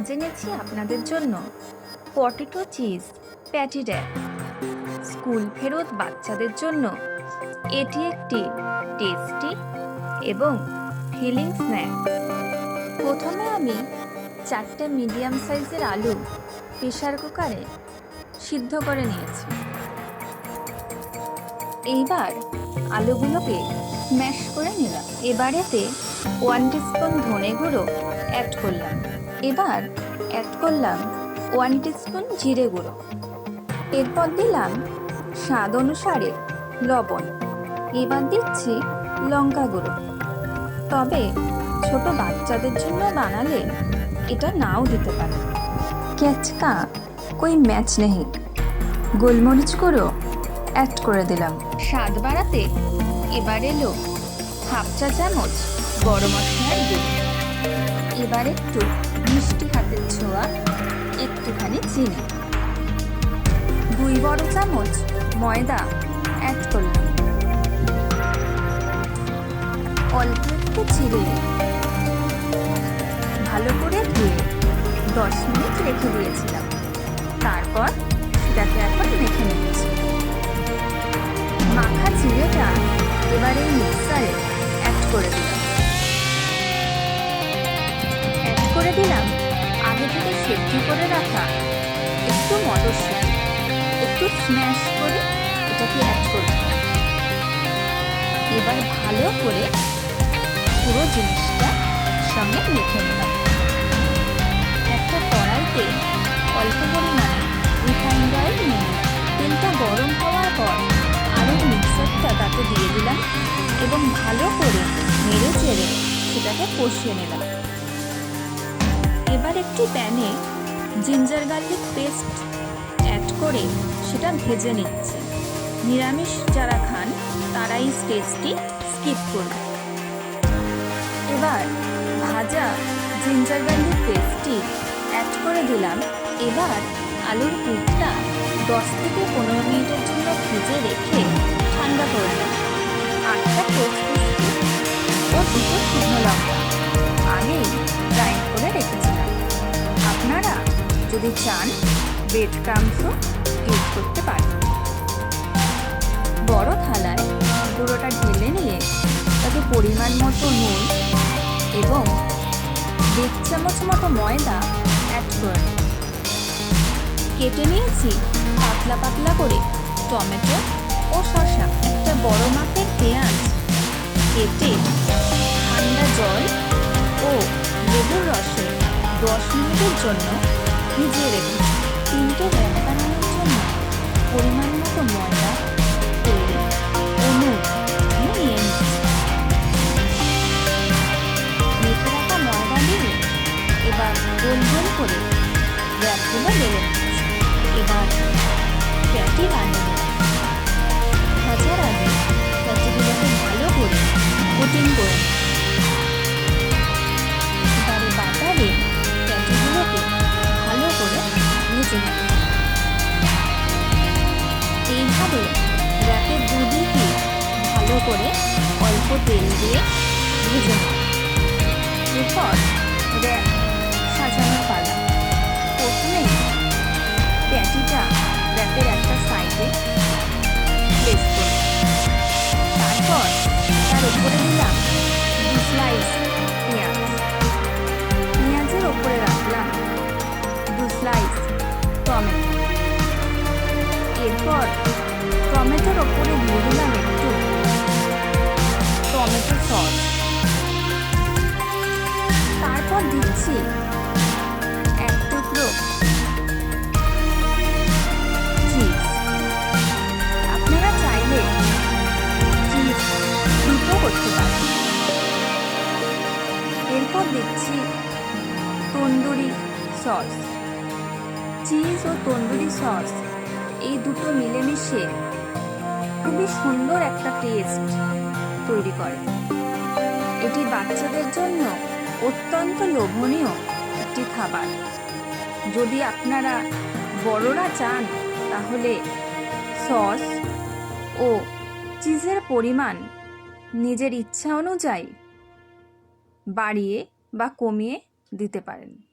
আজ এনেছি আপনাদের জন্য। Potato cheese, patty wrap school ফেরত বাচ্চাদের জন্য। এটি একটি টেস্টি এবং ফিলিং স্ন্যাক প্রথমে আমি চারটে মিডিয়াম সাইজের আলু প্রেশার কুকারে সিদ্ধ করে নিয়েছি। এইবার আলুগুলোকে স্ম্যাশ করে নিলাম। এবারেতে ওয়ান টিস্পুন ধনে গুঁড়ো অ্যাড করলাম। এবার অ্যাড করলাম ওয়ান টিস্পুন জিরে গুঁড়ো। এরপর দিলাম স্বাদ অনুসারে লবণ। এবার দিচ্ছি লঙ্কা গুঁড়ো। তবে ছোট বাচ্চাদের জন্য বানালে এটা নাও দিতে পারে। ক্যাচকা কই ম্যাচ নেই। গোলমরিচ গুঁড়ো অ্যাড করে দিলাম। স্বাদ বাড়াতে এবার এলো হাফ চা চামচ গরম মশলার গুঁড়ো। এবার একটু মিষ্টি হাতের ছোঁয়া, একটুখানি চিনি। দুই বড় চামচ ময়দা অ্যাড করলাম। অল্প একটু চিড়ে ভালো করে ধুয়ে দশ মিনিট রেখে দিয়েছিলাম। তারপর সেটাকে এখন মেখে নিচ্ছি। মাখা চিড়েটা এবার মিক্সারে অ্যাড করে দিলাম। করে দিলাম আগে থেকে সেদ্ধ করে রাখা একটু মটরশুঁটি, একটু স্ম্যাশ করে এটাকে অ্যাড করব এবার ভালো করে পুরো জিনিসটা সঙ্গে মেখে নিলাম। একটা কড়াইতে অল্প পরিমাণে রিফাইন্ড অয়েল নিয়ে তেলটা গরম হওয়ার পর আলুর মিক্সারটা তাতে দিয়ে দিলাম এবং ভালো করে নেড়ে চেড়ে সেটাকে কষিয়ে নিলাম। এবার একটি প্যানে জিঞ্জার গার্লিক পেস্ট অ্যাড করে সেটা ভেজে নিচ্ছে। নিরামিষ যারা খান তারা এই স্টেজটি স্কিপ করবে। এবার ভাজা জিঞ্জার গার্লিক পেস্টটি অ্যাড করে দিলাম। এবার আলুর পুরটা দশ থেকে পনেরো মিনিটের জন্য ভেজে রেখে ঠান্ডা করে নেব। আটটা পোস্ট ও দুটো শুকনো লঙ্কা। আগেই যদি চান ব্রেড ক্রামসও ইউজ করতে পারেন। বড় থালায় গুঁড়োটা ঢেলে নিয়ে তাতে পরিমাণ মতো নুন এবং দেড় চামচ মতো ময়দা অ্যাড করে কেটে নিয়েছি পাতলা পাতলা করে টমেটো ও শসা। একটা বড় মাপের পেঁয়াজ কেটে ঠান্ডা জল ও লেবুর রসে দশ মিনিটের জন্য ভিজিয়ে রেখেছি তিনটে ব্যাগ বানানোর জন্য পরিমাণ মতো ময়দা আমি রাখা এবার গোল গোল করে র্যাপগুলো বেড়ে এবার প্যাটি বানিয়ে ভাজার আগে প্যাটিগুলোকে ভালো করে কোটিং করে করে অল্প তেল দিয়ে ভেজে নেব এরপর সাজানোর পালা। প্রথমে প্যাটিটা র্যাপের একটা সাইডে প্লেস করব তারপর তার উপরে দিলাম দু স্লাইস পেঁয়াজ। পেঁয়াজের ওপরে রাখলাম দু স্লাইস টমেটো। চিজ আপনারা চাইলে চিজ দুটো করতে পারেন। এরপর দিচ্ছি তন্দুরি সস। চিজ ও তন্দুরি সস, এই দুটো মিলেমিশে খুবই সুন্দর একটা টেস্ট তৈরি করে। এটি বাচ্চাদের জন্য অত্যন্ত লোভনীয় একটি খাবার। যদি আপনারা বড়রা চান, তাহলে সস ও চিজের পরিমাণ নিজের ইচ্ছা অনুযায়ী বাড়িয়ে বা কমিয়ে দিতে পারেন।